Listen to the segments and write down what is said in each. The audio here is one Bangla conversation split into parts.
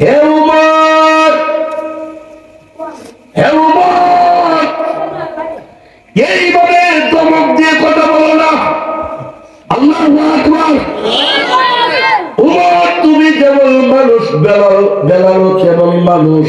হে উমর হে উমর এইভাবে দমক দিয়ে কথা বলো না। আল্লাহ আকবার। উমর তুমি যেমন মানুষ বেলাল বেলালো যেমন মানুষ।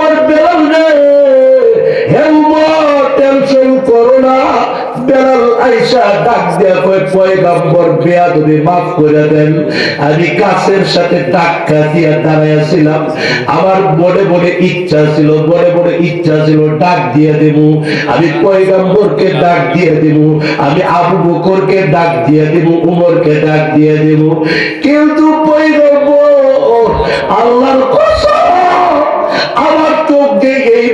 টেনশন করো না। বেলাল আইসা ডাক কয়, পয়গাম্বর মাফ করে দেন। আমি কাছের সাথে আমার ইচ্ছা ছিল বড়ে ইচ্ছা ছিল, ডাক দিয়ে দেব আমি পয়গাম্বরকে ডাক দিয়ে দেব আমি আবু বকরকে ডাক দিয়ে দেব উমরকে ডাক দিয়ে দেব কিন্তু পয়গাম্বর, আল্লাহর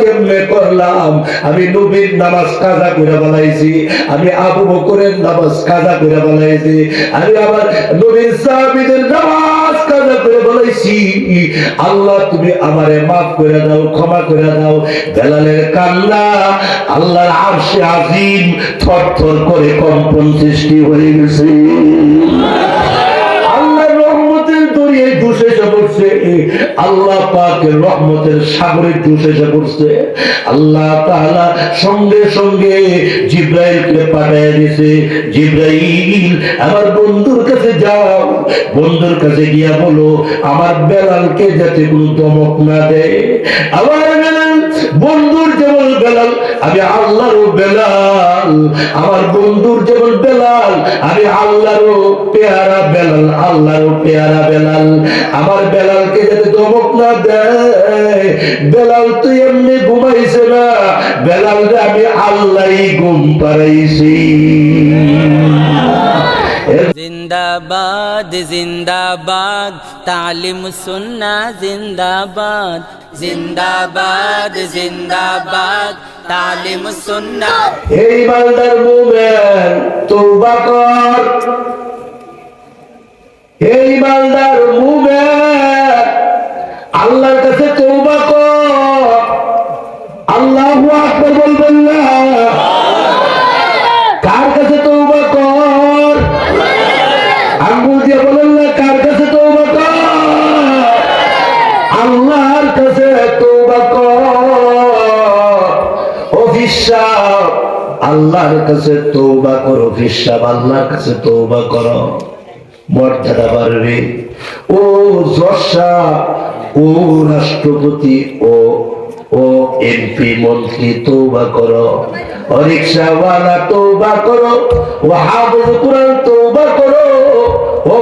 কেমনে করলাম? আমি নবীর নামাজ কাজা করে আমি আবু বকরের নামাজ কাজা করে আমি নবীর নামাজ কাজা করে আল্লাহ, তুমি আমারে মাফ করে দাও, ক্ষমা করে দাও। বেলালের কান্না আল্লাহর আরশে আজিম থরথর করে কম্পন সৃষ্টি হয়ে গেছে। আল্লাহ পাকের রহমতের সাগরে দুষে এসে পড়ছে। আল্লাহ তাআলা সঙ্গে সঙ্গে জিব্রাইলকে পাঠিয়ে দিয়েছে। জিব্রাইল, আমার বন্ধুর কাছে যাও। বন্ধুর কাছে গিয়া বলো, আমার বেলালকে যাতে কোনো দমক না দেয়। আমার বেলাল, বন্ধুর যেমন বেলাল আমি আল্লাহর বেলাল, আমার বন্ধুর যেমন বেলাল, আমি আল্লাহর পেয়ারা বেলাল আল্লাহর পেয়ারা বেলাল। আমার বেলালকে যাতে দমক না দেয়, বেলাল তুই এমনি ঘুমাইছে না বেলাল আমি আল্লাহই ঘুম পাড়াইছি। জিন্দাবাদ জিন্দাবাদ, তালিম সুন্না জিন্দাবাদ। জিন্দাবাদ জিন্দাবাদ তালিম সুন্নাত এই বান্দার মুমিন তওবা কর। এই বান্দার মুমিন আল্লাহর আল্লাহর কাছে তওবা করো অভিশাপ আল্লাহর কাছে তওবা করো। মর্যাদা বাড়বে। ও যশা ও রাষ্ট্রপতি, ও ও এমপি মন্ত্রী তৌবা করো। ও রিক্সাওয়ালা তৌবা করো। ও হাফেজ কোরআন তৌবা করো। ও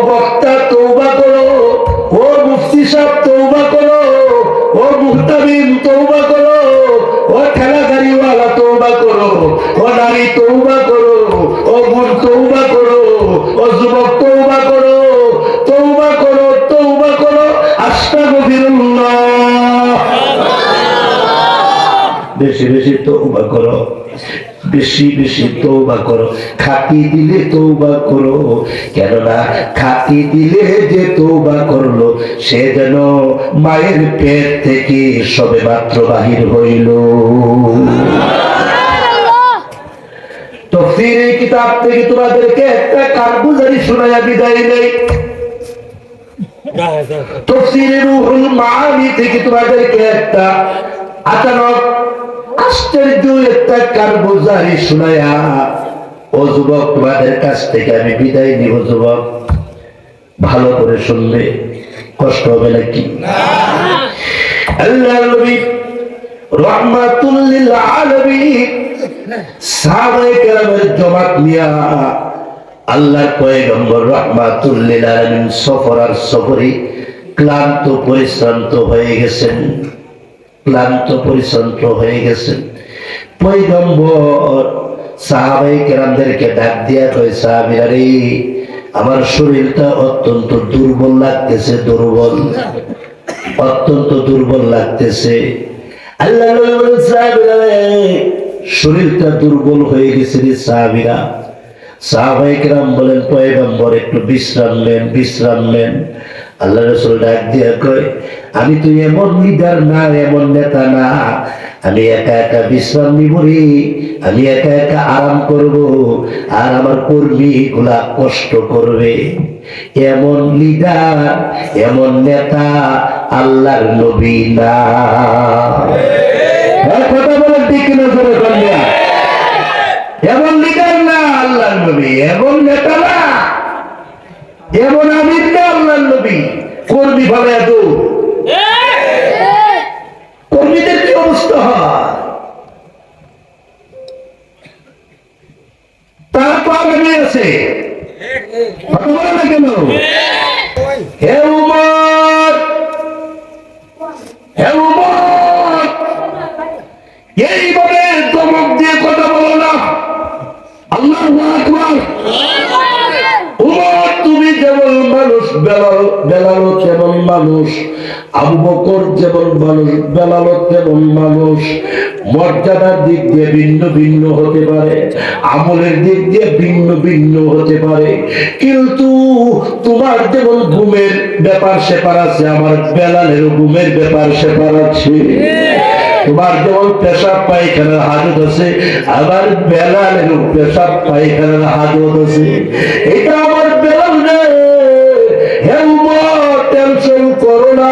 তৌবা করো। ও তৌবা করো। ও যুবক, তৌবা করো। তৌবা করো তৌবা করো। বেশি বেশি তৌবা করো। বেশি বেশি তৌবা করো। খাতি দিলে তৌবা করো। কেননা খাতি দিলে যে তৌবা করল, সে যেন মায়ের পেট থেকে সবে মাত্র বাহির হইল। তফসিরের কিতাব থেকে তোমাদেরকে একটা কারগুজারি শোনায়া বিদায় নেই। তফসিরের রুহুল মাআনি থেকে তোমাদেরকে একটা আচানক আশ্চর্য একটা কারগুজারি শোনায়া ও যুবক তোমাদের কাছ থেকে আমি বিদায় নিব যুবক। ভালো করে শুনলে কষ্ট হবে নাকি? আল্লাহ নবী আলামিন। সফর ক্লান্ত পরিশ্রান্ত হয়ে গেছেন। ক্লান্ত পরিশ্রান্ত হয়ে গেছেন। পয়গম্বর সাহাবাই কেরামদেরকে ডাক দিয়া কয়, সাহাবিরা আমার শরীরটা অত্যন্ত দুর্বল লাগতেছে, দুর্বল। অত্যন্ত দুর্বল লাগতেছে। আল্লাহ শরীরটা দুর্বল হয়ে গেছে রে সাহাবিরা। সাহাবাইকরাম বলেন, পয়গম্বর, একটু বিশ্রাম নেন বিশ্রাম নেন। আল্লাহ রসুল ডাক দিয়া কয়, আমি তো এমন লিডার না, এমন নেতা না। আমি একা একা বিশ্রাম নিব রে, আমি একা একা আরাম করব, আর আমার কর্মী গুলা কষ্ট করবে। এমন লিডার, এমন নেতা আল্লাহর নবী না। হ্যাঁ, কথা বলেন ঠিক কিনা জোরে কন্যা এমন লিডার না আল্লাহর নবী এমন নেতা না। এমন আমির না আল্লাহর নবী। কর্মী ভাবে এত। কর্মীদের কি অবস্থা হয়? তারা তো আগামী আছে কথা বলে না কেন হে উমর হে উমর এইভাবে দমক দিয়ে কথা বলো না আল্লাহ আকবার উমর তুমি যেমন মানুষ মানুষ, আবু বকর যেমন মানুষ মানুষ। মর্যাদার দিক দিয়ে ভিন্ন ভিন্ন হতে পারে, আমলের দিক দিয়ে ভিন্ন ভিন্ন হতে পারে। কিন্তু তোমার যেমন ঘুমের ব্যাপার সেপার আছে, আমার বেলালের ঘুমের ব্যাপার সেপার আছে। তোমার যেমন পেশাব পায়খানার হাজত আছে, আমার বেলালের পেশাব পায়খানার হাজত আছে। এটা টেনশন করো না।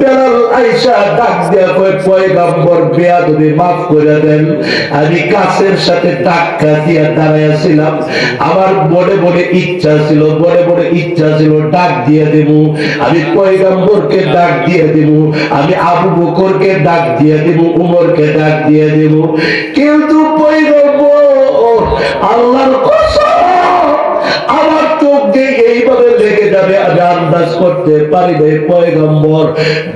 বেলাল আইসা ডাক দিয়া কয়, পয়গাম্বর, বেয়াদবি মাফ করে দেন। আমি কাছের সাথে টাক্কা দিয়া দাঁড়াইয়াছিলাম আমার বড়ে বড়ে ইচ্ছা ছিল বড়ে বড়ে ইচ্ছা ছিল, ডাক দিয়ে দেব আমি পয়গাম্বরকে ডাক দিয়ে দেব আমি আবু বকরকে ডাক দিয়ে দেব উমরকে ডাক দিয়ে দেব কিন্তু পয়গম্বর, আল্লাহর কসম চোখ এইভাবে লেগে যাবে আমি আন্দাজ করতে পারি নাই পয়গম্বর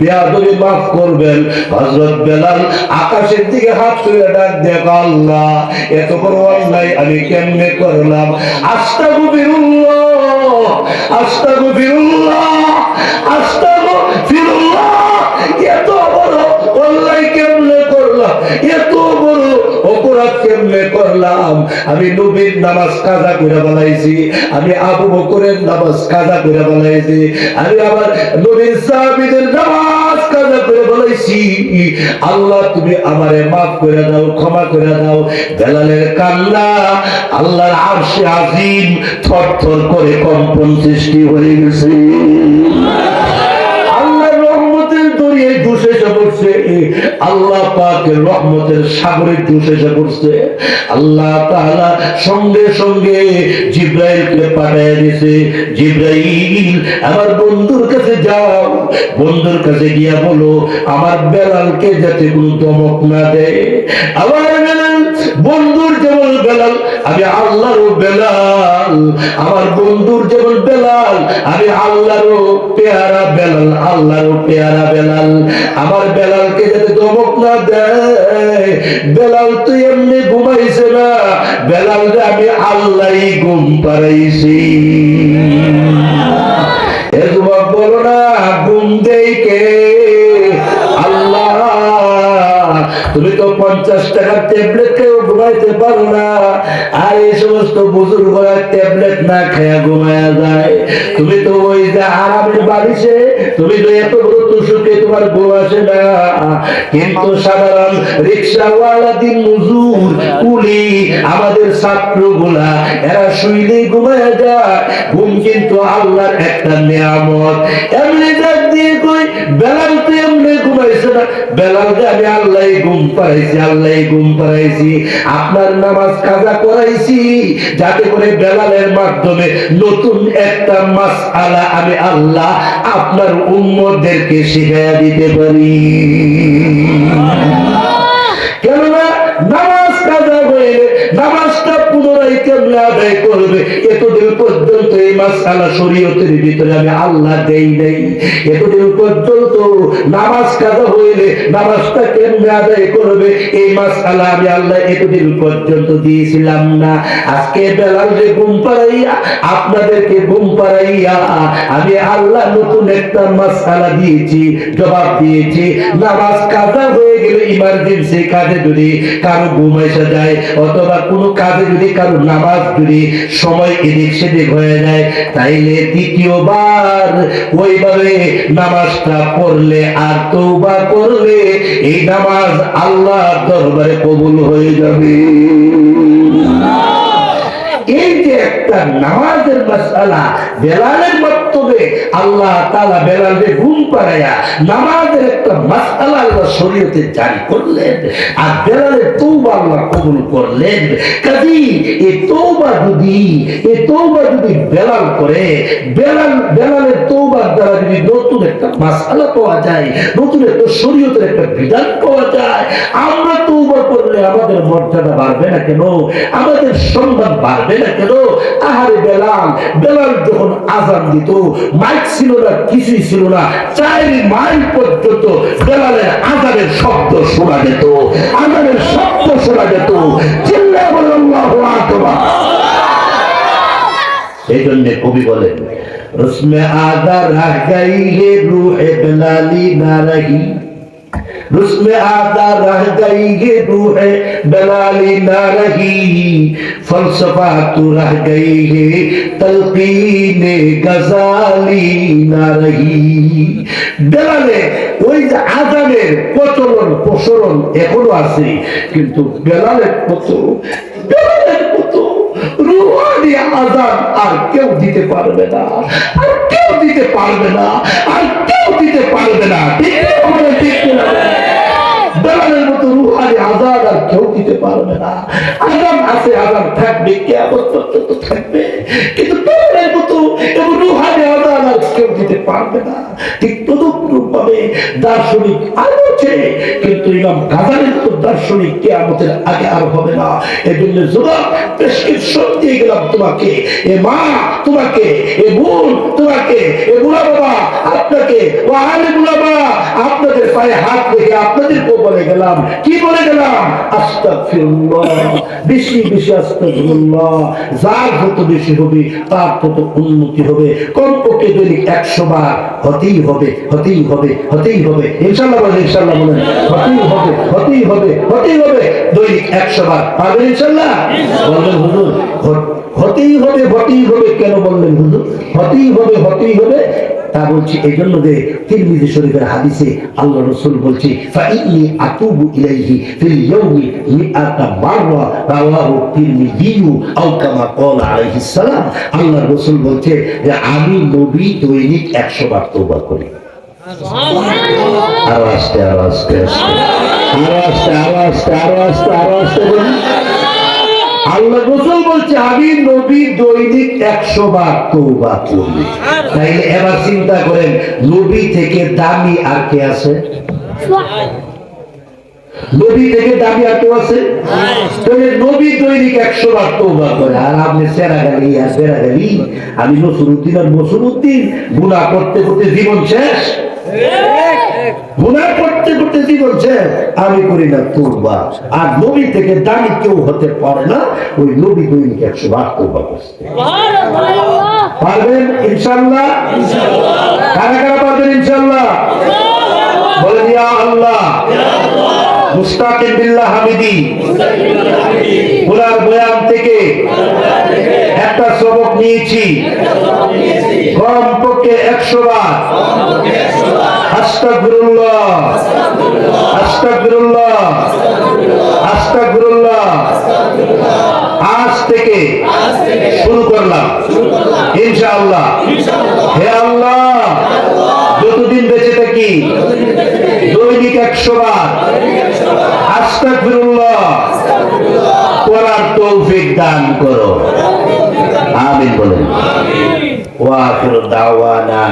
বেয়াদবি মাফ করবেন, হযরত বেলাল আকাশের দিকে হাত তুলে ডাক দেখ আল্লাহ, এত বড় অন্যায় আমি কেমনে করলাম? এত বড় অন্যায় কেমনে করলাম? এত অপরাধ করলাম, আমি নবীর নামাজ কাজা করে বানাইছি আমি আবু বকরের নামাজ কাজা করে বানাইছি আমি আবার নবীর সাহাবীদের নামাজ কাজা করে বানাইছি আল্লাহ, তুমি আমারে মাফ করে দাও, ক্ষমা করে দাও। বেলালের কান্না, আল্লাহর আরশে আজিম, থর থর করে কম্পন সৃষ্টি হয়ে গেছে। আল্লাহর রহমতের দরিয়ায় ঘুষে পড়ছে আল্লাহ পাকের রহমতের সাগরে ঘুষে এসে পড়ছে। আল্লাহ তাআলা সঙ্গে সঙ্গে জিব্রাইলকে পাঠিয়ে দিছে জিব্রাইল, আমার বন্ধুর কাছে যাও। বন্ধুর কাছে গিয়া বলো, আমার বেলালকে যাতে কোনো দমক না দেয়। আমার বেলাল বন্ধুর যেমন বেলাল, আমি আল্লাহরও বেলাল। আমার বন্ধুর যেমন বেলাল, আমি আল্লাহরও পেয়ারা বেলাল, আল্লাহরও পেয়ারা বেলাল। আমার বেলালকে যাতে দমক না দেয়, বেলাল তো এমনি ঘুমাইছে না, বেলাল আমি আল্লাহই ঘুম পারাইছি এ যুবক বলো না, ঘুম দেই কে? আল্লাহ, তুমি তো পঞ্চাশ টাকার ট্যাবলেট খেয়েও ঘুমাইতে পারো না আর এই সমস্ত বুজুর্গরা ট্যাবলেট না ঘুমায়া যায়। তুমি তো ওই যে আরামের বাড়িছে তুমি তো এত বড় তুষুকে তোমার আসে না। কিন্তু সাধারণ রিক্সাওয়ালা দিন মজুর কুলি আমাদের ছাত্রগুলা, এরা শুইলেই ঘুমায় যায়। ঘুম কিন্তু আল্লাহর একটা নিয়ামত। এমনি ডাক দিয়ে কই, বেলাল তো এমনি ঘুমাইছে না। বেলাল আমি আল্লাহ ঘুম পাড়াইছি আল্লাহ ঘুম পাড়াইছি। আপনার নামাজ কাজা করাইছি, যাতে করে বেলালের মাধ্যমে নতুন একটা মাস আলা আমি আল্লাহ আপনার উম্মদেরকে শিখাইয়া দিতে পারি কেননা নামাজ কাজা হয়ে নামাজটা পুনরায় কেমনে আদায় করবে। এতদিন পর্যন্ত এই মাসালা শরীয়তের ভিতরে আমি আল্লাহ দেই নাই। এতদিন পর্যন্ত নামাজ কাজা হইলে নামাজটা কেমনে আদায় করবে। এই মাসালা আমি আল্লাহ এতদিন পর্যন্ত দিয়েছিলাম না। আজকে বেলাল যে ঘুম পাড়াইয়া, আপনাদেরকে ঘুম পাড়াইয়া আমি আল্লাহ নতুন একটা মাসালা দিয়েছি, জবাব দিয়েছি। নামাজ কাজা হয়ে গেলে ইমার্জেন্সি কাজে যদি কারও ঘুম এসে যায় অথবা কোনো কাজে যদি কারও নামাজ যদি সময় এদিক সেদিক হয়ে যায় তাইলে দ্বিতীয়বার ওইভাবে নামাজটা পড়লে আর তৌবা করলে এই নামাজ আল্লাহ দরবারে কবুল হয়ে যাবে। এই যে একটা নামাজের মাসালা বেলালের মাধ্যমে আল্লাহ তালা বেলালে ঘুম পাড়াইয়া নামাজের একটা মাসালা আল্লাহ শরীয়তে জারি করলেন। আর বেলালের তৌবা আল্লাহ কবুল করলেন। কাজী এই তৌবা যদি এই তৌবা যদি করে তৌবার দ্বারা যদি নতুন একটা মাসালা পাওয়া যায়, নতুন একটা শরীয়তের একটা বিধান পাওয়া যায়, আমরা করলে আমাদের মর্যাদা বাড়বে না কেন? আমাদের সম্মান বাড়বে না কেন? আহারে বেলাল বেলাল যখন আজান দিত, মাইক ছিল না, কিছুই ছিল না, চার মাইল পর্যন্ত বেলালের আজানের শব্দ শোনা যেত। আজানের শব্দ শোনা যেত। চিল্লা বলে আল্লাহু আকবার। এই জন্য কবি বলেন, রসমে আদা রাহ রুহে বেলালি না রহি। रस्म आदा रह गई ये रूह बलाली ना रही फलसफा तो रह गई है तलकीन गजाली ना रही বেলালে ওই যে আজানের প্রচলন প্রসরণ এখনো আছে কিন্তু বেলালের মতো বেলালের মতো রুহানি আজান আর কেউ দিতে পারবে না আর কেউ দিতে পারবে না আর কেউ দিতে পারবে না ঠিক না? আমাদের ঠিক না? বেলালের মতো রুহানি আজাদ আর কেউ দিতে পারবে না। আজান আছে, আজাদ থাকবে কেমন পর্যন্ত থাকবে। কিন্তু বেলালের মতো এবং রুহানি আজাদ আর কেউ দিতে পারবে না। ঠিক তদুপরূপ ভাবে দার্শনিক আরও আছে কিন্তু ইমাম গাজালের মতো দার্শনিক কে আমাদের আগে আর হবে না। এই জন্য প্রেসক্রিপশন দিয়ে গেলাম তোমাকে। এ মা তোমাকে, এ বোন তোমাকে, এ বুড়া বাবা আপনাকে, ও আলে বুড়া বাবা আপনাদের পায়ে হাত রেখে আপনাদেরকেও বলে গেলাম। কি বলে গেলাম? আস্তাগফিরুল্লাহ, বেশি বেশি আস্তাগফিরুল্লাহ। যার যত বেশি হবে, তার তত উন্নতি হবে। কমপক্ষে দৈনিক একশো বার হতেই হবে হতেই হবে। হতেই হবে। ইনশাল্লাহ বলেন ইনশাল্লাহ বলেন। হতেই হবে হতেই হবে হতেই হবে। দৈনিক একশো বার পারবেন ইনশাল্লাহ বললেন হুজুর হতেই হবে হতেই হবে, কেন বললেন হুজুর? হতেই হবে হতেই হবে। তা বলছি এই জন্য যে তিরমিজি শরীফের হাদিসে আল্লাহ রসুল বলছি ফাইনি আতুবু ইলাইহি ফিল ইয়াউমি মিআতা মাররা রাওয়াহু তিরমিজিউ আও কামা ক্বাল আলাইহিস সালাম। আল্লাহ রসুল বলছে যে, আমি নবী দৈনিক 100 বার তওবা করি। আল্লাহ রসুল বলছে, আমি নবী দৈনিক একশো বার তৌবা করি তাইলে এবার চিন্তা করেন, নবী থেকে দামি আর কে আছে? নবী থেকে আর কেউ আছে? তাহলে নবী দৈনিক একশো বার তৌবা করে, আর আপনি সেরা গালি, আর সেরা গালি, আমি নসরুদ্দিন আর নসরুদ্দিন গুণা করতে করতে জীবন শেষ। গুনাহ করতে করতে জীবন শেষ আমি করি না তোরবা আর নবী থেকে দামি কেউ হতে পারে না ওই নবী দৈনিক একশো বার তোরবা করছে। পারবেন? ইনশাল্লাহ কারা কারা পারবেন ইনশাল্লাহ বলেন ইয়া আল্লাহ। মুস্তাকিম বিল্লাহ হামিদি। ওনার বয়ান থেকে একটা সবক নিয়েছি। কমপক্ষে একশো বার। আজ থেকে শুরু করলাম। ইনশাআল্লাহ। হে আল্লাহ, যতদিন বেঁচে থাকি, দৈনিক একশো বার। দান করো। আমিন বলেন। ওয়া দাওয়ানা